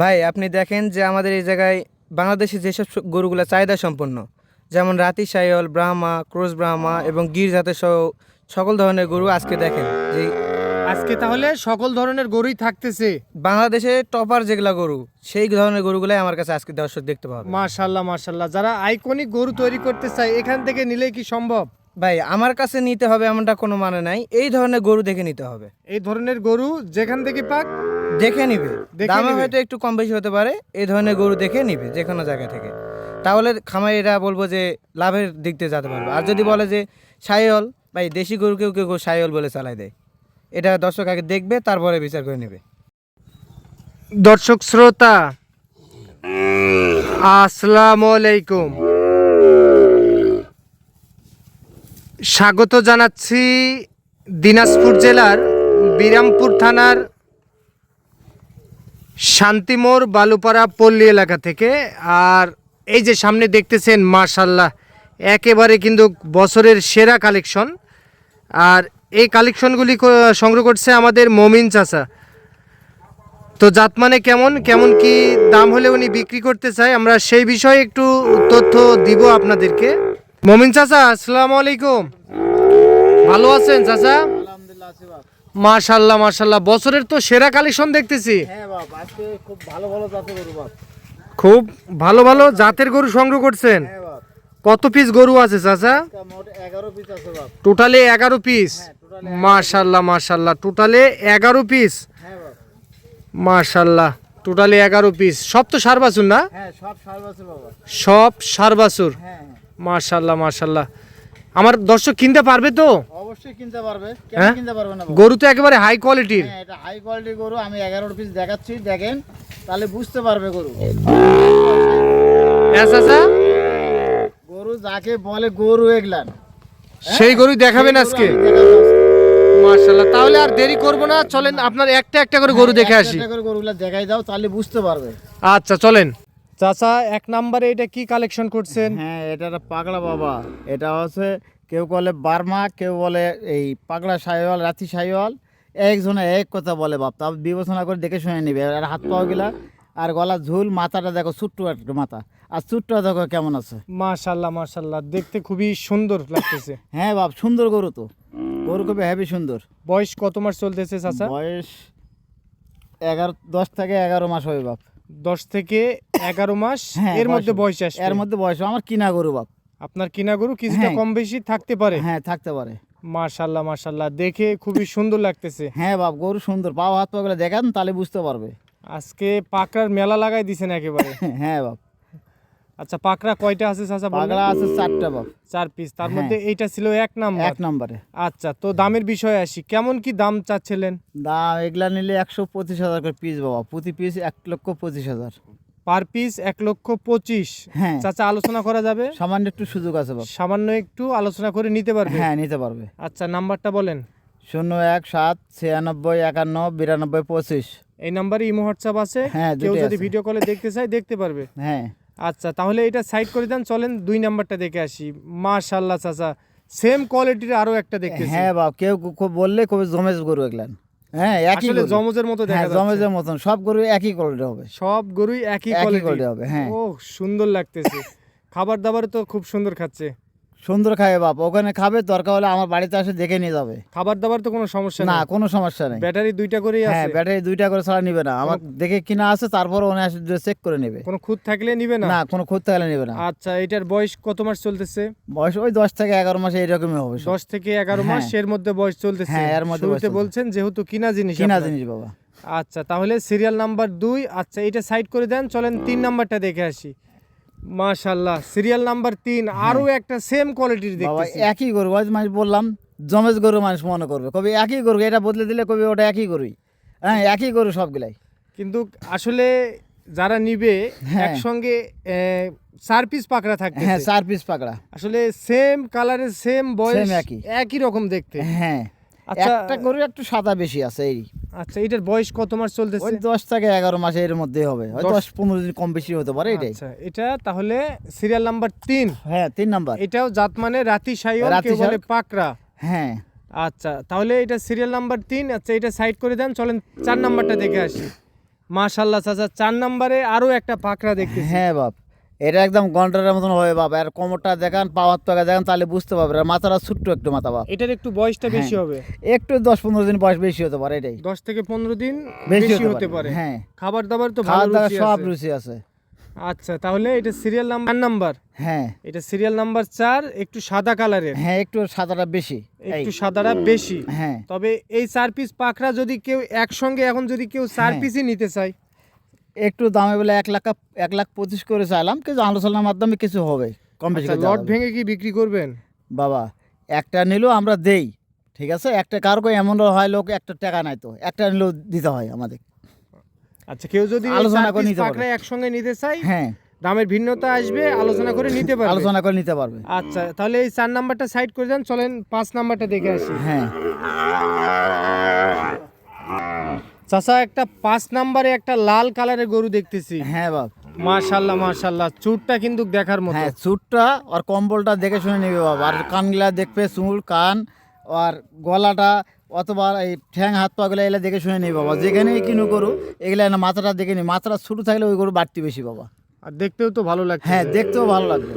ভাই আপনি দেখেন যে আমাদের এই জায়গায় বাংলাদেশে যেসব গরুগুলো চাহিদা সম্পন্ন যেমন রাতি সাইল ব্রাহ্মা ক্রোস ব্রাহ্মা এবং গির জাতের সহ সকল ধরনের গরু আজকে দেখেন যে আজকে তাহলে সকল ধরনের গরুই থাকতেছে। বাংলাদেশে টপার যেগুলা গরু সেই ধরনের গরুগুলাই আমার কাছে আজকে দর্শক দেখতে পাবে। মাশাল্লাহ মাশাল্লাহ। যারা আইকনিক গরু তৈরি করতে চায় এখান থেকে নিলে কি সম্ভব? ভাই আমার কাছে নিতে হবে এমনটা কোনো মানে নাই। এই ধরনের গরু দেখে নিতে হবে। এই ধরনের গরু যেখান থেকে পাক দেখে নিবে। দামে হয়তো একটু কম বেশি হতে পারে এই ধরনের গরু দেখে নিবে যে কোনো জায়গা থেকে। তাহলে খামারিরা বলব যে লাভের দিক দিয়ে যেতে পারবে। আর যদি বলে যে সাইল ভাই দেশি গরু কেউ কেউ সাইল বলে চালাই দেয়। এটা দর্শক আগে দেখবে তারপরে বিচার করে নেবে। দর্শক শ্রোতা আসসালামু আলাইকুম স্বাগত জানাচ্ছি দিনাজপুর জেলার বিরামপুর থানার শান্তিমোর বালুপাড়া পল্লী এলাকা থেকে। আর এই যে সামনে দেখতেছেন মাশাল্লাহ একেবারে কিন্তু বছরের সেরা কালেকশন। আর এই কালেকশনগুলি সংগ্রহ করছে আমাদের মমিন চাচা। তো জাত মানে কেমন কেমন কি দাম হলে উনি বিক্রি করতে চায়, আমরা সেই বিষয়ে একটু তথ্য দিব আপনাদেরকে। মমিন চাচা, আসসালামু আলাইকুম। ভালো আছেন চাচা? মাশাল্লাহ মাশাল্লাহ। বছরের তো সেরা কালেকশন দেখতেছি। হ্যাঁ খুব ভালো ভালো জাতে গরু খুব ভালো ভালো জাতের গরু সংগ্রহ করছেন। হ্যাঁ কত পিস গরু আছে চাচা? টোটালে এগারো পিস হ্যাঁ টোটাল মাশাল্লাহ মাশাল্লাহ। টোটালে এগারো পিস মাশাল্লাহ টোটালে এগারো পিস সব তো সার বাছুর না সব সার বাছুর মাশাল্লাহ মাশাল্লাহ। আমার দর্শক কিনতে পারবে তো? অবশ্যই কিনতে পারবে। কেন হ্যাঁ? কিনতে পারবে না গরু তো একেবারে হাই কোয়ালিটির হ্যাঁ এটা হাই কোয়ালিটির গরু আমি এগারো পিস দেখাচ্ছি দেখেন তাহলে বুঝতে পারবে গরু। চাচা গরু যাকে বলে গরু এগলান সেই গরু দেখাবেন আজকে। মাশাল্লাহ তাহলে আর দেরি করব না চলেন আপনার একটা একটা করে গরু দেখে আসি। একটা করে গরুগুলা দেখাই দাও তাহলে বুঝতে পারবে। আচ্ছা চলেন। চাচা এক নাম্বারে এটা কি কালেকশন করছেন? হ্যাঁ এটা একটা পাগলা বাবা। এটা হচ্ছে কেউ বলে বার্মা কেউ বলে এই পাগলা সাইওয়াল রাতি সাইওয়াল একজনে এক কথা বলে বাপ তা বিবেচনা করে দেখে শুনে নিবে। আর হাত পাও গিলা আর গলা ঝুল মাথাটা দেখো ছোট্ট একটা মাথা। আর ছোট্ট দেখো কেমন আছে। মাশাল্লাহ মাশাল্লাহ দেখতে খুবই সুন্দর লাগতেছে। হ্যাঁ বাপ সুন্দর গরু তো। গরু খুবই হেভি সুন্দর। বয়স কত মাস চলতেছে চাচা? বয়স এগারো দশ থেকে এগারো মাস হবে বাপ। দশ থেকে এগারো মাস হ্যাঁ, এর মধ্যে বয়স আসে এর মধ্যে বয়স আমার কিনা গরু বাপ। আপনার কিনা গরু কিছুটা হ্যাঁ। কম বেশি থাকতে পারে? হ্যাঁ থাকতে পারে। মাশাল্লাহ মার্শাল্লাহ দেখে খুবই সুন্দর লাগতেছে। হ্যাঁ বাপ গরু সুন্দর। পাও হাত পাগুলো দেখান তাহলে বুঝতে পারবে। আজকে পাকড়ার মেলা লাগাই দিছেন একেবারে। হ্যাঁ বাপ। আচ্ছা পাকড়া কয়টা আছে চাচা? পাগলা আছে চারটা বাপ চার পিস তার হ্যাঁ। মধ্যে এইটা ছিল এক নাম্বার। এক নম্বরে। আচ্ছা তো দামের বিষয়ে আসি। কেমন কি দাম চাচ্ছিলেন? দাম এগুলা নিলে একশো পঁচিশ হাজার করে পিস বাবা। প্রতি পিস এক লক্ষ পঁচিশ হাজার। পার পিস এক লক্ষ পঁচিশ। হ্যাঁ। চাচা আলোচনা করা যাবে? সামান্য একটু সুযোগ আছে বাপ সামান্য একটু আলোচনা করে নিতে পারবে? হ্যাঁ নিতে পারবে। আচ্ছা নাম্বারটা বলেন। শূন্য এক সাত ছিয়ানব্বই একান্ন বিরানব্বই পঁচিশ। এই নাম্বারে ইমো হোয়াটসঅ্যাপ আছে। হ্যাঁ, কেউ যদি ভিডিও কলে দেখতে চায় দেখতে পারবে। হ্যাঁ। আচ্ছা তাহলে এটা সাইড করে দেন চলেন দুই নাম্বারটা দেখে আসি। মাশাল্লাহ চাচা। সেম কোয়ালিটির আরও একটা দেখতেছি। হ্যাঁ বাপ কেউ খুব বললে খুব জমেজ গরু এগুলান। হ্যাঁ একই আসলে জমজের মতো দেখা হ্যাঁ যাচ্ছে। জমেজের মতন। সব গরু একই কোয়ালিটি হবে। সব গরুই একই কোয়ালিটি হবে হ্যাঁ। ও সুন্দর লাগতেছে। খাবার দাবার তো খুব সুন্দর খাচ্ছে। সুন্দর খাবে বাপ ওখানে খাবে দরকার হলে আমার বাড়িতে আসে দেখে নিয়ে যাবে। খাবার দাবার তো কোনো সমস্যা না কোনো সমস্যা নেই। ব্যাটারি দুইটা করেই হ্যাঁ ব্যাটারি দুইটা করে ছাড়া নিবে না। আমার দেখে কিনা আছে তারপর ওনে আসে চেক করে নেবে। কোনো খুঁত থাকলে নিবে না? না কোনো খুঁজতে থাকলে নেবে না। আচ্ছা এটার বয়স কত মাস চলতেছে? বয়স ওই দশ থেকে এগারো মাসে এইরকমই হবে সব। দশ থেকে এগারো মাস। এর মধ্যে বয়স চলতেছে। হ্যাঁ, এর মধ্যে বয়স শুরুতে বলছেন যেহেতু কিনা জিনিস কিনা জিনিস বাবা। আচ্ছা তাহলে সিরিয়াল নাম্বার দুই। আচ্ছা এটা সাইড করে দেন চলেন তিন নাম্বারটা দেখে আসি। মাশাল্লাহ সিরিয়াল নাম্বার তিন আরও একটা সেম কোয়ালিটির হ্যাঁ। দেখতেছি। একই গরু আজ মানুষ বললাম জমেজ গরু মানুষ মনে করবে। কবি একই গরু এটা বদলে দিলে কবি ওটা একই গরুই। হ্যাঁ একই গরু সবগুলাই। কিন্তু আসলে যারা নিবে হ্যাঁ। একসঙ্গে চার পিস পাকড়া থাকতে হ্যাঁ চার পিস পাকড়া। আসলে সেম কালারের সেম বয়স একই। একই রকম দেখতে। হ্যাঁ। একটা গরু একটু সাদা বেশি আছে এই। আচ্ছা এটার বয়স কত মাস চলতেছে? ওই দশ থেকে এগারো মাসে এর মধ্যে হবে। দশ- দশ পনেরো দিন কম বেশি হতে পারে এটাই। আচ্ছা এটা তাহলে সিরিয়াল নাম্বার তিন। হ্যাঁ তিন নাম্বার। এটাও জাত মানে রাতি রাতি কেউ বলে। পাকড়া। হ্যাঁ। আচ্ছা তাহলে এটা সিরিয়াল নাম্বার তিন। আচ্ছা এটা সাইড করে দেন চলেন চার নাম্বারটা দেখে আসি। মাশাল্লাহ চাচা চার নম্বরে আরও একটা পাকড়া দেখতেছি। হ্যাঁ বাপ। এটা একদম গন্ডারের মতন হবে বাপ। আর কোমরটা দেখান পাওয়ার তো দেখান তাহলে বুঝতে পারবে। আর মাথাটা ছোট্ট একটু মাথা বাপ। এটার একটু বয়সটা বেশি হ্যাঁ। হবে। একটু দশ পনেরো দিন বয়স বেশি হতে পারে এটাই। দশ থেকে পনেরো দিন বেশি হতে পারে। হ্যাঁ। খাবার দাবার তো দাওয়া রুচি সব। রুচি আছে। আচ্ছা তাহলে এটা সিরিয়াল নাম্বার নাম্বার হ্যাঁ। এটা সিরিয়াল নাম্বার চার একটু সাদা কালারের হ্যাঁ একটু সাদাটা বেশি। একটু সাদাটা বেশি। হ্যাঁ। তবে এই চার পিস পাকড়া যদি কেউ একসঙ্গে এখন যদি কেউ চার হ্যাঁ। পিসই নিতে চায় একটু দামে বলে এক লাখ এক লাখ পঁচিশ করে চাইলাম কিন্তু আলোচনার মাধ্যমে কিছু হবে কম বেশি আচ্ছা, লট ভেঙে কি বিক্রি করবেন? বাবা একটা নিলেও আমরা দেই ঠিক আছে? একটা কারও এমন হয় লোক একটা টাকা নাই তো একটা নিলেও দিতে হয় আমাদের। আচ্ছা কেউ যদি আলোচনা করে নিতে। পাকড়া একসঙ্গে নিতে চাই হ্যাঁ। দামের ভিন্নতা আসবে আলোচনা করে নিতে পারবে। আলোচনা করে নিতে পারবে। আচ্ছা তাহলে এই চার নাম্বারটা সাইড করে দেন চলেন পাঁচ নাম্বারটা দেখে আসি। হ্যাঁ। চাচা একটা পাঁচ নাম্বারে একটা লাল কালারের গরু দেখতেছি। হ্যাঁ বাপ। মাশাল্লাহ মাশাল্লাহ। চুটটা কিন্তু দেখার মতো। হ্যাঁ চুটটা আর কম্বলটা দেখে শুনে নিবে বাবা আর কানগুলা দেখবে চুল কান আর গলাটা অথবা এই ঠ্যাং হাত পাগুলো এগুলো দেখে শুনে নিবে বাবা। যেখানেই কিনু করু এগুলা না মাথাটা দেখে নি মাথাটা ছোটো থাকলে ওই গরু বাড়তি বেশি বাবা। আর দেখতেও তো ভালো লাগছে। হ্যাঁ দেখতেও ভালো লাগবে।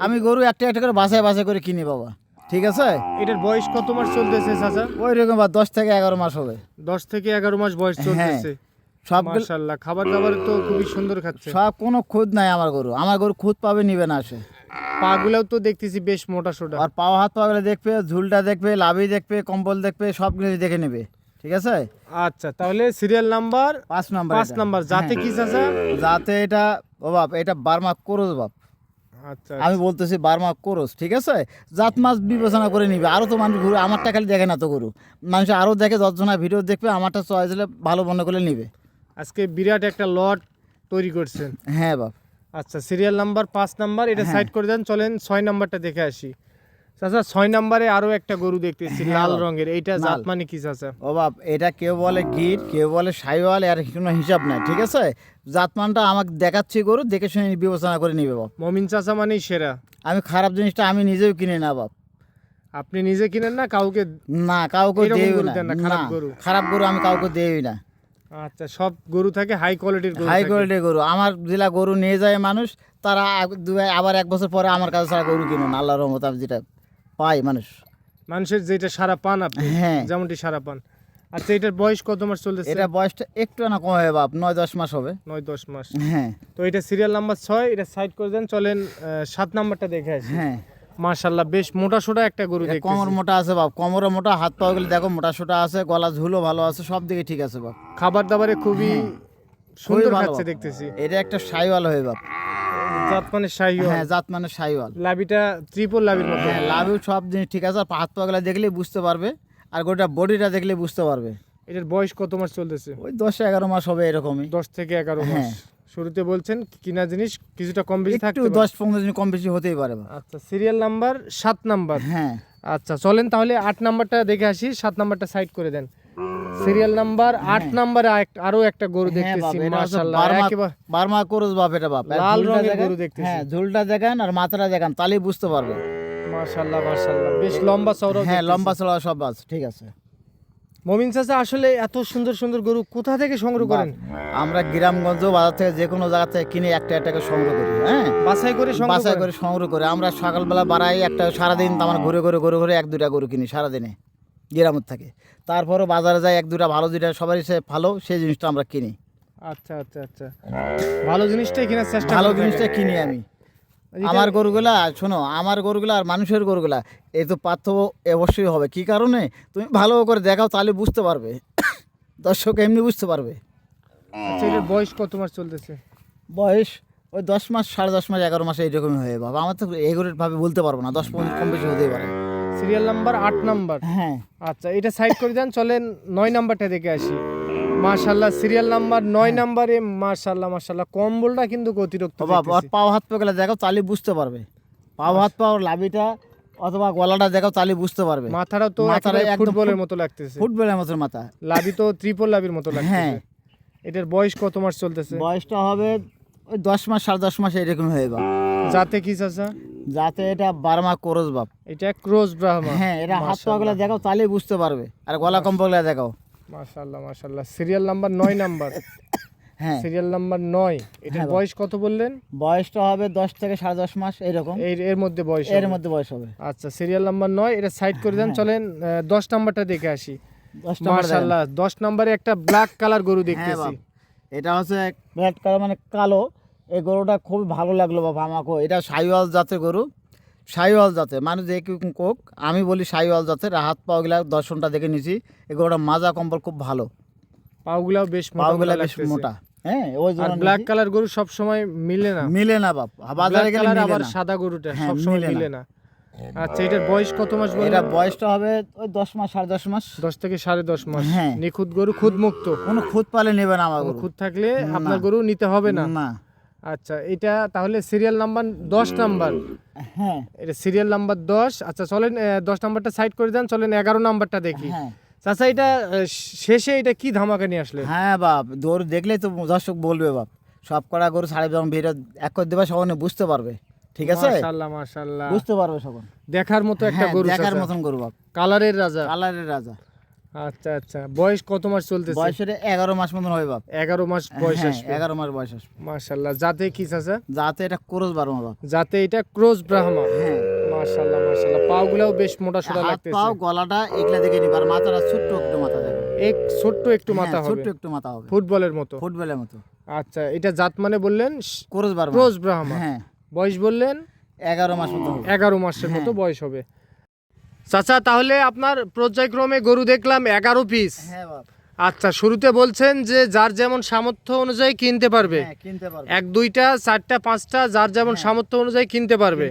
আমি গরু একটা একটা করে বাসায় বাসায় করে কিনি বাবা। ঠিক আছে? এটার বয়স কত মাস চলতেছে চাচা? ওই রকম বা দশ থেকে এগারো মাস হবে। দশ থেকে এগারো মাস বয়স হ্যাঁ। চলতেছে। সবগুলো মাশাল্লাহ খাবার দাবার তো খুবই সুন্দর খাচ্ছে। সব কোনো খুদ নাই আমার গরু। আমার গরু খুদ পাবে নিবে না আসে পাগুলাও তো দেখতেছি বেশ মোটা সোটা। আর পাওয়া হাত পাগুলো দেখবে ঝুলটা দেখবে লাভি দেখবে কম্বল দেখবে সবগুলো দেখে নেবে। ঠিক আছে? আচ্ছা তাহলে সিরিয়াল নাম্বার পাঁচ নাম্বার পাঁচ নাম্বার। যাতে হ্যাঁ। কি চাচা? যাতে এটা ও বাপ এটা বার্মা করস বাপ। আমি বলতেছি বার্মা করস ঠিক আছে? জাত মাছ বিবেচনা করে নিবে। আরও তো মানুষ ঘুরে আমারটা খালি দেখে না তো গরু মানুষ আরও দেখে দশজনা ভিডিও দেখবে আমারটা চয়েস হলে ভালো মনে করে নিবে। আজকে বিরাট একটা লট তৈরি করছেন। হ্যাঁ বাপ। আচ্ছা সিরিয়াল নাম্বার পাঁচ নাম্বার এটা হ্যাঁ। সাইড করে দেন চলেন ছয় নাম্বারটা দেখে আসি। চাচা ছয় নাম্বারে আরও একটা গরু দেখতেছি হ্যাঁ লাল রঙের। এইটা জাত মানে কি চাচা? ও বাপ এটা কেউ বলে গিট কেউ বলে সাইওয়াল এর কোনো হিসাব নাই ঠিক আছে? জাতমানটা আমাকে দেখাচ্ছি গরু দেখে শুনে বিবেচনা করে নিবে বাপ। মমিন চাচা মানেই সেরা। আমি খারাপ জিনিসটা আমি নিজেও কিনে না বাপ। আপনি নিজে কিনেন না কাউকে না কাউকে দেই না। খারাপ গরু। খারাপ গরু আমি কাউকে দেই না। আচ্ছা সব গরু থাকে হাই কোয়ালিটির গরু হাই কোয়ালিটির গরু। আমার জেলা গরু নিয়ে যায় মানুষ তারা আবার এক বছর পরে আমার কাছে ছাড়া গরু কিনুন আল্লাহ রহমত আমি যেটা পাই মানুষ। মানুষের যেটা সারা পান আপনি হ্যাঁ। যেমনটি সারা পান। আচ্ছা এটার বয়স কত মাস চলতেছে? এটা বয়সটা একটু না কম হবে বাপ নয় দশ মাস হবে। নয় দশ মাস। হ্যাঁ। তো এটা সিরিয়াল নাম্বার ছয় এটা সাইড করে দেন চলেন সাত নাম্বারটা দেখে আসি। হ্যাঁ। মাশাল্লাহ বেশ মোটা সোটা একটা গরু দেখতেছি। কোমর মোটা আছে বাপ কোমরও মোটা হাত পা গেলে দেখো মোটা সোটা আছে গলা ঝুলও ভালো আছে সব দিকে ঠিক আছে বাপ। খাবার দাবারে খুবই সুন্দর ভালো। খাচ্ছে দেখতেছি। এটা একটা সাইওয়াল হয়ে বাপ। জাত মানে শাহি হ্যাঁ জাত মানে সাইওয়াল লাভিটা ত্রিপল লাভির মতো। হ্যাঁ লাভও সব জিনিস ঠিক আছে আর হাত পা গেলে দেখলেই বুঝতে পারবে আর গোটা বডিটা দেখলে বুঝতে পারবে। এটার বয়স কত মাস চলতেছে? ওই দশ এগারো মাস হবে এরকমই। দশ থেকে এগারো মাস। হ্যাঁ। শুরুতে বলছেন কিনা জিনিস কিছুটা কম বেশি থাকতে দশ পনেরো দিন কম বেশি হতেই পারে। আচ্ছা সিরিয়াল নাম্বার সাত নাম্বার হ্যাঁ। আচ্ছা চলেন তাহলে আট নাম্বারটা দেখে আসি সাত নাম্বারটা সাইড করে দেন। সিরিয়াল নাম্বার আট নাম্বারে আরও একটা গরু হ্যাঁ দেখতেছি মাশাআল্লাহ। বার্মা- একেবারে বার্মা করস বাপ এটা বাপ। লাল রঙের গরু দেখতেছি। হ্যাঁ ঝুলটা দেখেন আর মাথাটা দেখান বুঝতে পারবে মাশাআল্লাহ মাশাআল্লাহ। বেশ লম্বা চওড়া হ্যাঁ লম্বা চড়া সব আছে ঠিক আছে। মমিন চাচা আসলে এত সুন্দর সুন্দর গরু কোথা থেকে সংগ্রহ করেন? আমরা গ্রামগঞ্জ বাজার থেকে যে কোনো জায়গা থেকে কিনে একটা একটা করে সংগ্রহ করি হ্যাঁ? বাছাই করে সংগ্রহ বাসায় করে সংগ্রহ করে। আমরা সকালবেলা বাড়াই একটা সারাদিন আমার ঘুরে ঘুরে ঘুরে ঘুরে এক দুটা গরু কিনি সারাদিনে। গ্রামের থাকে। তারপরও বাজারে যায় এক দুটা ভালো দুটা সবারই সে ভালো সেই জিনিসটা আমরা কিনি। আচ্ছা আচ্ছা আচ্ছা। ভালো জিনিসটাই কেনার চেষ্টা ভালো জিনিসটা কিনি আমি। আমার গরুগুলা শোনো আমার গরুগুলা আর মানুষের গরুগুলা এই তো পার্থক্য অবশ্যই হবে। কি কারণে? তুমি ভালো করে দেখাও তাহলে বুঝতে পারবে। দর্শক এমনি বুঝতে পারবে। আচ্ছা বয়স কত মাস চলতেছে? বয়স ওই দশ মাস সাড়ে দশ মাস এগারো মাস এইরকমই হয়ে বাবা আমার তো এগুলোর ভাবে বলতে পারব না দশ পনেরো কম বেশি হতেই পারে। সিরিয়াল নাম্বার আট নাম্বার। হ্যাঁ। আচ্ছা এটা সাইড করে দেন চলেন নয় নাম্বারটা দেখে আসি। মাশাল্লাহ সিরিয়াল নাম্বার নয় নাম্বারে মাশাল্লাহ মাশাল্লাহ কম্বলটা কিন্তু অতিরিক্ত ওর পাও হাত পা গেলে দেখো তাহলে বুঝতে পারবে। পাও হাত পা লাভিটা অথবা গলাটা দেখো তাহলে বুঝতে পারবে। মাথাটা তো ফুটবলের মতো লাগতেছে। ফুটবলের মতো মাথা। লাভি তো ত্রিপল লাভির মতো লাগতেছে। হ্যাঁ। এটার বয়স কত মাস চলতেছে? বয়সটা হবে ওই দশ মাস সাড়ে দশ মাস এরকম হয়ে বাপ যাতে কি চাচা? যাতে এটা বার্মা করস বাপ। এটা ক্রোজ ব্রাহ্মা হ্যাঁ এটা হাত পা গুলা দেখাও তাহলেই বুঝতে পারবে। আর গলা কম্পগুলা দেখাও। মাশাল্লাহ মাশাল্লাহ সিরিয়াল নাম্বার নয় নাম্বার। হ্যাঁ। সিরিয়াল নাম্বার নয়। এটার হ্যাঁ, বয়স কত বললেন? বয়সটা হবে দশ থেকে সাড়ে দশ মাস এরকম। এর এর মধ্যে বয়স এর মধ্যে বয়স হবে। আচ্ছা সিরিয়াল নাম্বার নয়। এটা সাইড করে দেন চলেন আহ, দশ নাম্বারটা দেখে আসি। মাশাল্লাহ দশ নম্বরে একটা ব্ল্যাক কালার গরু হ্যাঁ দেখতেছি। এটা হচ্ছে ব্ল্যাক কালার মানে কালো। এই গরুটা খুব ভালো লাগল বাবা আমাকে। এটা সাইওয়াল জাতের গরু। সাইওয়াল জাতের। মানুষ যে কোক আমি বলি সাইওয়াল জাতের। হাত পাওগুলা দর্শনটা দেখে নিছি। এই গরুটা মাজা কম্বল খুব ভালো। পাগুলাও বেশ পাওগুলা বেশ মোটা। হ্যাঁ ওই জন্য ব্ল্যাক কালার গরু সব সময় মিলে না। মিলে না বাপ। বাজারে গেলে আবার সাদা গরুটা হ্যাঁ, সব সময় মিলে না। আচ্ছা এটার বয়স কত মাস এটা বয়সটা হবে ওই দশ মাস সাড়ে দশ মাস। দশ থেকে সাড়ে দশ মাস। হ্যাঁ। নিখুঁত গরু খুদ মুক্ত কোনো খুদ পালে নেবে না আমার গরু। খুদ থাকলে আপনার গরু নিতে হবে না। না। আচ্ছা এটা তাহলে সিরিয়াল নাম্বার দশ নাম্বার হ্যাঁ। এটা সিরিয়াল নাম্বার দশ। আচ্ছা চলেন দশ নাম্বারটা সাইড করে দেন চলেন এগারো নাম্বারটা দেখি। হ্যাঁ। চাচা এটা শেষে এটা কি ধামাকা নিয়ে আসলে হ্যাঁ বাপ গরু দেখলেই তো দর্শক বলবে বাপ। সব কটা গরু সাড়ে যখন ভিড় এক করে দেবে সবাই বুঝতে পারবে। ঠিক আছে? মাশাল্লাহ মাশাল্লাহ। বুঝতে পারবে সবাই। দেখার মতো একটা হ্যাঁ, গরু দেখার মতন গরু বাপ। কালারের রাজা। কালারের রাজা। আচ্ছা আচ্ছা। বয়স কত মাস চলতেছে? বয়সের এগারো মাস মতন হবে বাপ। এগারো মাস বয়স হ্যাঁ, আসবে। এগারো মাস বয়স আসবে। মাশাল্লাহ। যাতে কি চাচা? যাতে এটা ক্রোজ বারো বাপ। যাতে এটা ক্রোজ ব্রাহ্মা। হ্যাঁ। মাশাল্লাহ মাশাল্লাহ। পাগুলাও বেশ মোটা সোটা লাগতেছে। পাও গলাটা এগুলা দেখে নিবে। আর মাথাটা ছোট্ট একটু মাথা দেখবে এক ছোট্ট একটু মাথা হ্যাঁ, হবে। ছোট্ট একটু মাথা হবে। ফুটবলের মতো। ফুটবলের মতো। আচ্ছা এটা জাত মানে বললেন? ক্রোজ বারো ক্রোজ ব্রাহ্মা। হ্যাঁ। বয়স বললেন? এগারো মাস মতো এগারো মাসের মতো হ্যাঁ। বয়স হবে। চাচা তাহলে আপনার পর্যায়ক্রমে গরু দেখলাম এগারো পিস হ্যাঁ বাপ। আচ্ছা শুরুতে বলছেন যে যার যেমন সামর্থ্য অনুযায়ী কিনতে পারবে। হ্যাঁ এক দুইটা চারটা পাঁচটা যার যেমন সামর্থ্য অনুযায়ী কিনতে পারবে।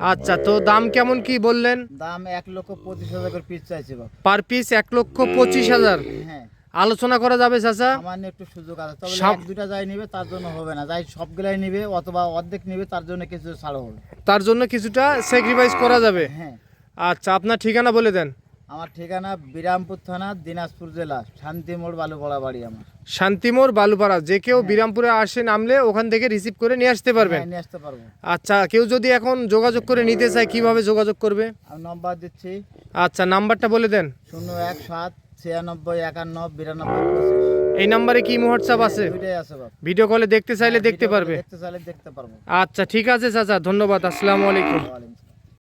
আচ্ছা তো দাম কেমন কি বললেন? দাম এক লক্ষ পঁচিশ হাজার করে পিস চাইছে পার পিস এক লক্ষ পঁচিশ হাজার। হ্যাঁ। আলোচনা করা যাবে চাচা? সামান্য একটু সুযোগ আছে। তবে সাম- দুটা যাই নিবে তার জন্য হবে না। যাই সবগুলাই নিবে অথবা অর্ধেক নিবে তার জন্য কিছু ছাড় হবে। তার জন্য কিছুটা স্যাক্রিফাইস করা যাবে। হ্যাঁ। আচ্ছা আপনার ঠিকানা বলে দেন। আমার ঠিকানা বিরামপুর থানা দিনাজপুর জেলা শান্তিমোড় বালুপাড়া বাড়ি আমার। শান্তিমোর বালুপাড়া যে কেউ বিরামপুরে আসে নামলে ওখান থেকে রিসিভ করে নিয়ে আসতে পারবেন। হ্যাঁ, নিয়ে আসতে পারব। আচ্ছা কেউ যদি এখন যোগাযোগ করে নিতে চায় কীভাবে যোগাযোগ করবে? আমি নম্বর দিচ্ছি। আচ্ছা নাম্বারটা বলে দেন। শূন্য এক সাত ছিয়ানব্বই একান্ন বিরানব্বই পঁচিশ। এই নাম্বারে কি হোয়াটসঅ্যাপ আছে? দুইটাই আছে বাপ। ভিডিও কলে দেখতে চাইলে হ্যাঁ, দেখতে পারবে। দেখতে চাইলে দেখতে পারব। আচ্ছা ঠিক আছে চাচা ধন্যবাদ আসসালামু আলাইকুম। ওয়ালাইকুম